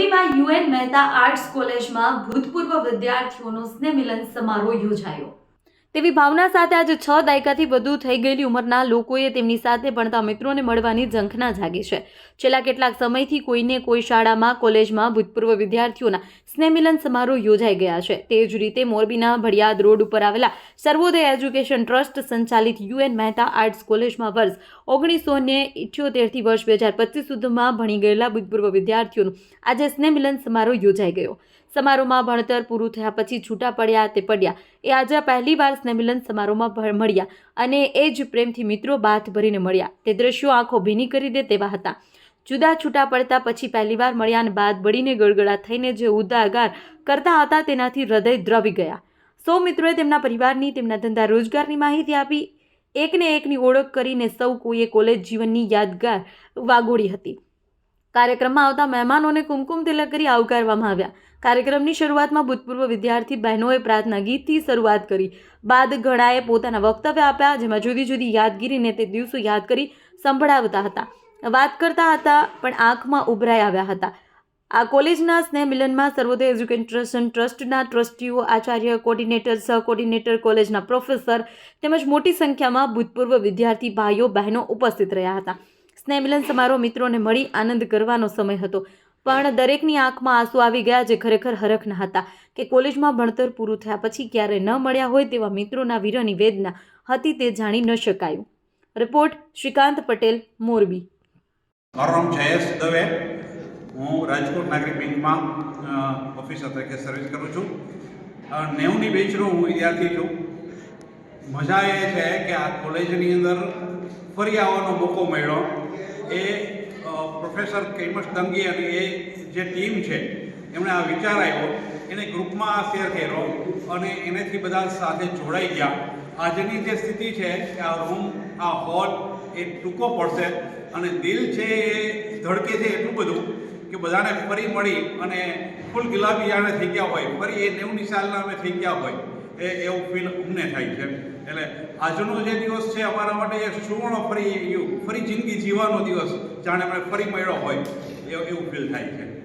મોરબીમાં UN Mehta arts કોલેજમાં ભૂતપૂર્વ વિદ્યાર્થીઓનો સ્નેહમિલન સમારોહ યોજાયો. તેવી ભાવના સાથે આજે છ દાયકાથી વધુ થઈ ગયેલી ઉંમરના લોકોએ તેમની સાથે ભણતા મિત્રોને મળવાની ઝંખના જાગી છે. છેલ્લા કેટલાક સમયથી કોઈને કોઈ શાળામાં, કોલેજમાં, ભૂતપૂર્વ વિદ્યાર્થીઓના સ્નેહમિલન સમારોહ યોજાઈ ગયા છે. તે જ રીતે મોરબીના ભડિયાદ રોડ ઉપર આવેલા સર્વોદય એજ્યુકેશન ટ્રસ્ટ સંચાલિત યુએન મહેતા આર્ટ્સ કોલેજમાં વર્ષ ઓગણીસો ને ઇઠ્યોતેરથી વર્ષ બે હજાર પચીસ સુધીમાં ભણી ગયેલા ભૂતપૂર્વ વિદ્યાર્થીઓનું આજે સ્નેહમિલન સમારોહ યોજાઈ ગયો. સમારોહમાં ભણતર પૂરું થયા પછી છૂટા પડ્યા, તે પડ્યા. એ આજે પહેલીવાર સ્નેહમિલન સમારોહમાં મળ્યા અને એ જ પ્રેમથી મિત્રો બાથ ભરીને મળ્યા. તે દ્રશ્યો આંખો ભીની કરી દે તેવા હતા. જુદા છૂટા પડતા પછી પહેલીવાર મળ્યા અને બાદ બળીને ગળગળા થઈને જે ઉદાગાર કરતા હતા તેનાથી હૃદય દ્રવી ગયા. સૌ મિત્રોએ તેમના પરિવારની, તેમના ધંધા રોજગારની માહિતી આપી. એકને એકની ઓળખ કરીને સૌ કોઈએ કોલેજ જીવનની યાદગાર વાગોળી હતી. કાર્યક્રમમાં આવતા મહેમાનોને કુમકુમ તિલક કરી આવકારવામાં આવ્યા. કાર્યક્રમની શરૂઆતમાં ભૂતપૂર્વ વિદ્યાર્થી બહેનોએ પ્રાર્થના ગીતથી શરૂઆત કરી. બાદ ઘણાએ પોતાના વક્તવ્ય આપ્યા, જેમાં જુદી જુદી યાદગીરીને તે દિવસો યાદ કરી સંભળાવતા હતા. વાત કરતા હતા, પણ આંખમાં ઉભરાઈ આવ્યા હતા. આ કોલેજના સ્નેહ મિલનમાં સર્વોદય એજ્યુકેશન ટ્રસ્ટના ટ્રસ્ટીઓ, આચાર્ય, કોર્ડિનેટર સહ કોર્ડિનેટર કોલેજના પ્રોફેસર તેમજ મોટી સંખ્યામાં ભૂતપૂર્વ વિદ્યાર્થી ભાઈઓ, બહેનો ઉપસ્થિત રહ્યા હતા. સ્નેહ મિલન સમારોહ મિત્રોને મળી આનંદ કરવાનો સમય હતો. પણ દરેકની આંખમાં આંસુ આવી ગયા જે ખરેખર હરખના હતા કે કોલેજમાં ભણતર પૂરું થયા પછી ક્યારે ન મળ્યા હોય તેવા મિત્રોના વીરની વેદના હતી તે જાણી ન શકાયું. રિપોર્ટ શ્રીકાંત પટેલ, મોરબી. મારું નામ જયેશ દવે. હું રાજકોટ નાગરિક બેંકમાં ઓફિસર તરીકે સર્વિસ કરું છું. નેવુંની બેચનો હું વિદ્યાર્થી છું. મજા એ છે કે આ કોલેજની અંદર ફરી આવવાનો મોકો મળ્યો. પ્રોફેસર કૈમસ દંગી અને એ જે ટીમ છે, એમણે આ વિચાર આવ્યો એને ગ્રુપમાં આ શેર કર્યો અને એનેથી બધા સાથે જોડાઈ ગયા. આજની જે સ્થિતિ છે, કે આ રૂમ આ હોલ એ ટૂંકો પડશે અને દિલ છે એ ધડકે છે એટલું બધું કે બધાને ફરી મળી અને ફૂલ ગુલાબી જાણે થઈ ગયા હોય. ફરી એ નેવું સાલના અમે થઈ ગયા હોય. એ એવું ફીલ અમને થાય છે. એટલે આજનો જે દિવસ છે અમારા માટે એક સુવર્ણ ફરી ફરી જિંદગી જીવવાનો દિવસ, જાણે આપણે ફરી મળ્યો હોય એવું ફીલ થાય છે.